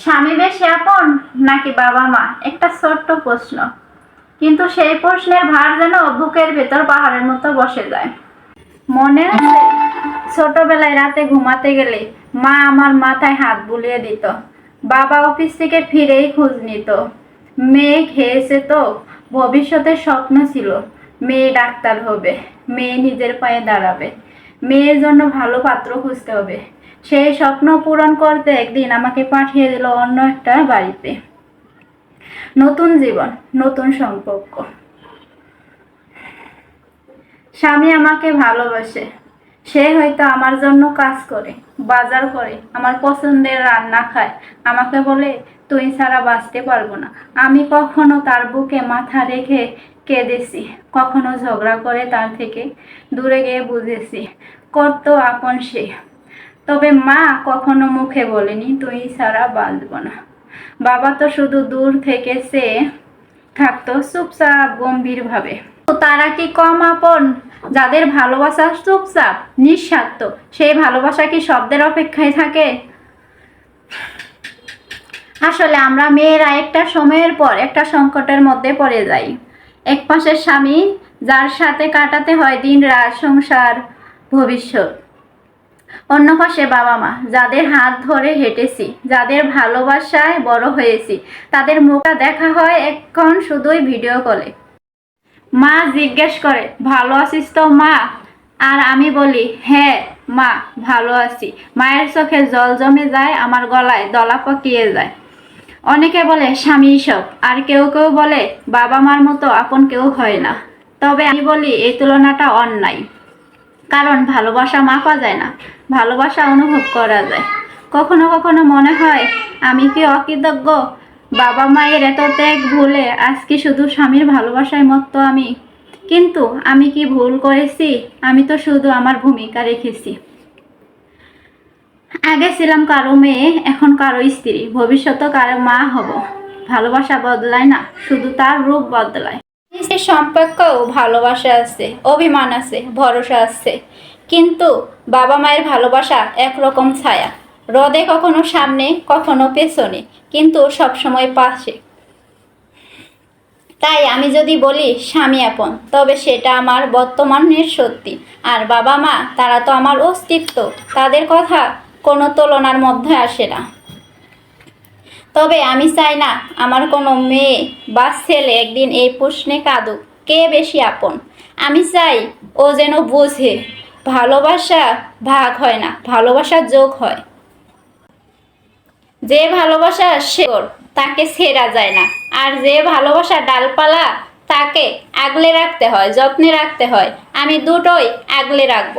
স্বামী বেশি আপন নাকি বাবা মা? একটা ছোট্ট প্রশ্ন। কিন্তু সেই প্রশ্নের ভার যেন বুকের ভেতর পাহাড়ের মতো বসে যায়। মনে আছে, ছোটবেলায় রাতে ঘুমাতে গেলে মা আমার মাথায় হাত বুলিয়ে দিত। বাবা অফিস থেকে ফিরেই খোঁজ নিত। মেয়ে খেয়েছে তো ভবিষ্যতের স্বপ্ন ছিল, মেয়ে ডাক্তার হবে, মেয়ে নিজের পায়ে দাঁড়াবে, মেয়ের জন্য ভালো পাত্র খুঁজতে হবে। সেই স্বপ্ন পূরণ করতে একদিন আমাকে পাঠিয়ে দিল অন্য একটা বাড়িতে। নতুন জীবন, নতুন সম্পর্ক। স্বামী আমাকে ভালোবাসে। সে হয়তো আমার জন্য কাজ করে, বাজার করে, আমার পছন্দের রান্না খায়। আমাকে বলে, তুই ছাড়া বাঁচতে পারব না। আমি কখনো তার বুকে মাথা রেখে কেঁদেছি, কখনো ঝগড়া করে তার থেকে দূরে গিয়ে বুঝেছি কত আপন সে। তবে মা কখনো মুখে বলেনি, তুই ছাড়া বাঁচবো না। বাবা তো শুধু দূর থেকে সে থাকতো চুপচাপ, গম্ভীরভাবে। তো তারা কি কম আপন? যাদের ভালোবাসা চুপচাপ, নিঃস্বার্থ, সেই ভালোবাসা কি শব্দের অপেক্ষায় থাকে? আসলে আমরা মেয়েরা একটা সময়ের পর একটা সংকটের মধ্যে পড়ে যাই। এক পাশে স্বামী, যার সাথে কাটাতে হয় দিন রাত সংসার, ভবিষ্যৎ। অন্য পাশে বাবা মা, যাদের হাত ধরে হেঁটেছি, যাদের ভালোবাসায় বড় হয়েছি, তাদের মুখটা দেখা হয় এখন শুধুই ভিডিও কলে মা জিজ্ঞেস করে, ভালো আছিস তো মা? আর আমি বলি হ্যাঁ মা, ভালো আছি। মায়ের চোখে জল জমে যায়, আমার গলায় দলা পকিয়ে যায়। অনেকে বলে, স্বামী সব। আর কেউ কেউ বলে, বাবা মার মতো আপন কেউ হয় না। তবে আমি বলি, এই তুলনাটা অন্যায়। কারণ ভালোবাসা মাপা যায় না, ভালোবাসা অনুভব করা যায়। কখনো কখনো মনে হয়, আমি কি অকৃতজ্ঞ? বাবা মায়ের এত ত্যাগ ভুলে আজকে শুধু স্বামীর ভালোবাসায় মতো আমি। কিন্তু আমি কি ভুল করেছি? আমি তো শুধু আমার ভূমিকা রেখেছি। আগে ছিলাম কারও মেয়ে, এখন কারও স্ত্রী। ভবিষ্যতে কারও মা হব। ভালোবাসা বদলায় না, শুধু তার রূপ বদলায়। এই সম্পর্কেও ভালোবাসা আছে, অভিমান আছে, ভরসা আছে। কিন্তু বাবা মায়ের ভালোবাসা একরকম ছায়া। রদে কখনো সামনে, কখনো পেছনে, কিন্তু সবসময় পাশে। তাই আমি যদি বলি, স্বামী আপন, তবে সেটা আমার বর্তমানের সত্যি। আর বাবা মা, তারা তো আমার অস্তিত্ব। তাদের কথা কোনো তুলনার মধ্যে আসে না। তবে আমি চাই না আমার কোনো মেয়ে বা ছেলে একদিন এই প্রশ্নে কাঁদুক। কে বেশি আপন? আমি চাই ও যেন বোঝে, ভালোবাসা ভাগ হয় না, ভালোবাসা যোগ হয়। যে ভালোবাসা শেকর তাকে ছেঁড়া যায় না। আর যে ভালোবাসা ডালপালা, তাকে আগলে রাখতে হয়, যত্নে রাখতে হয়। আমি দুটোই আগলে রাখব।